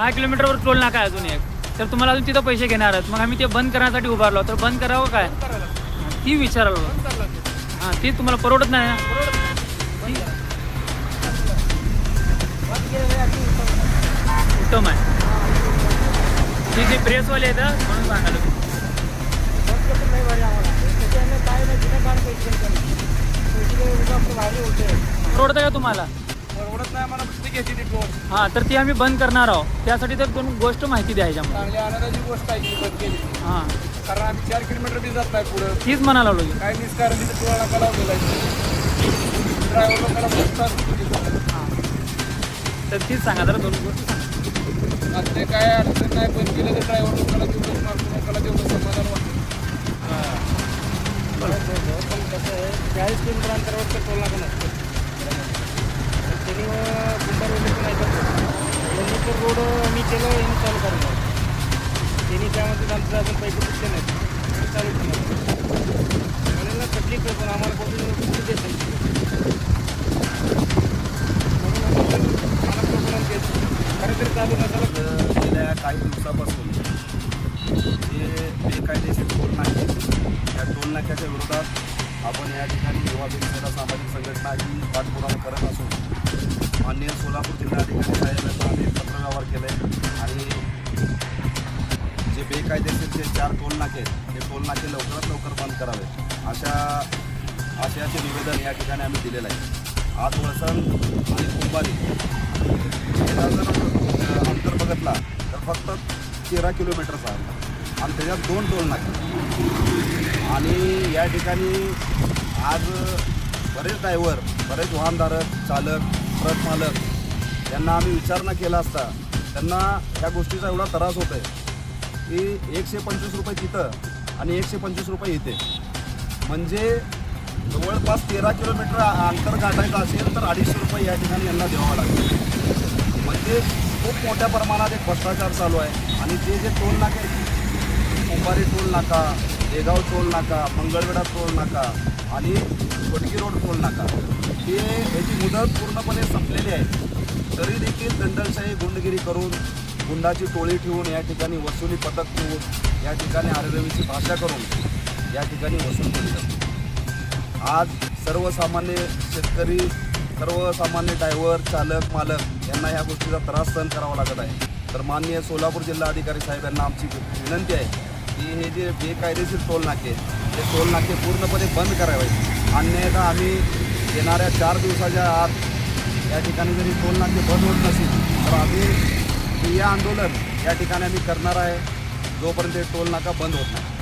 दहा किलोमीटरवर टोल नाका आहे अजून एक. तर तुम्हाला अजून तिथं पैसे घेणार आहेत. मग आम्ही ते बंद करण्यासाठी उभारलो. तर बंद करावं काय? ती विचारायला हां ती तुम्हाला परवडत नाही ना? उत्तम आहे. ती जे प्रेसवाले आहेत म्हणून सांगायला परवडतं का तुम्हाला? परवडत नाही मला फक्त घ्यायची ती टोल हां तर ती आम्ही बंद करणार आहोत. त्यासाठी तर दोन गोष्ट माहिती द्यायच्या मला चांगली आनंदाची गोष्ट आहे की बंद केली. हां. कारण आम्ही चार किलोमीटर बी जात नाही पुढं. तीच म्हणायला लागलो. काय निस्कारण तिथे टोळा नाका लावलेला ड्रायव्हर लोकांना बसतात हां. तर तीच सांगा जरा दोन गोष्टी सांगा. आणि ते काय अडचण नाही बंद केलं तर ड्रायव्हर लोकांना तेवढं मार्ग लोकांना तेवढं समाधान वाटतं पण कसं आहे चाळीस किलोमीटर अंतरावर तर टोल नाका नसतं त्यांनी पण ऐकत त्यांनी रोड मी केलं यांनी चालू करणार त्यांनी त्यामध्ये आमचं अजून पैसे सुटले नाही चालू ठेवणार म्हणून तकलीफ आहे पण आम्हाला कोणी कुठे देत नाही खरं तरी चालू नसायला गेल्या काही दिवसापासून जे बेकायदेशीर टोल नाके त्या टोल नाक्याच्या विरोधात आपण या ठिकाणी युवा सेना सामाजिक संघटना ही पाठपुरावा करत असून माननीय सोलापूर जिल्हाधिकारी साहेबांचा आम्ही पत्रव्यवहार केले आणि जे बेकायदेशीर जे चार टोल नाके आहेत. ते टोल नाके लवकरात लवकर बंद करावे. अशा आशयाचे निवेदन या ठिकाणी आम्ही दिलेलं आहे. आज वळसण आणि कुंभारी जर अंतर बघितला तर फक्त तेरा किलोमीटरचा आणि त्याच्यात दोन टोल नाके आणि या ठिकाणी आज बरेच ड्रायव्हर बरेच वाहनधारक चालक ट्रक मालक यांना आम्ही विचारणा केला असता त्यांना ह्या गोष्टीचा एवढा त्रास होतो आहे की एकशे पंचवीस रुपये तिथं आणि एकशे पंचवीस रुपये इथे. म्हणजे जवळपास तेरा किलोमीटर अंतर गाठायचं असेल तर अडीचशे रुपये या ठिकाणी यांना द्यावं लागतं म्हणजे खूप मोठ्या प्रमाणात एक भ्रष्टाचार चालू आहे. आणि ते जे टोल नाके आहेत कुंभारी टोल नाका देगाव टोल नाका मंगळवेढा टोल नाका आणि वडगी रोड टोल नाका. हे याची मुदत पूर्णपणे संपलेली आहे. तरी देखील दंडलशाही गुंडगिरी करून गुंडाची टोळी ठेवून या ठिकाणी वसुली पथक ठेवून या ठिकाणी आरवीची भाषा करून या ठिकाणी वसूल केली जाते. आज सर्वसामान्य शेतकरी सर्वसामान्य ड्रायव्हर चालक मालक यांना ह्या गोष्टीचा त्रास सहन करावा लागत आहे. तर माननीय सोलापूर जिल्हाधिकारी साहेब यांना आमची विनंती आहे. की हे जे बेकायदेशीर टोल नाके ते टोल नाके पूर्णपणे बंद करावे अन्यथा आम्ही येणाऱ्या चार दिवसाच्या आत या ठिकाणी जरी टोल नाके बंद होत नसेल तर आम्ही ठिय्या आंदोलन या ठिकाणी आम्ही करणार आहे जोपर्यंत टोलनाका टोल नाका बंद होत नाही.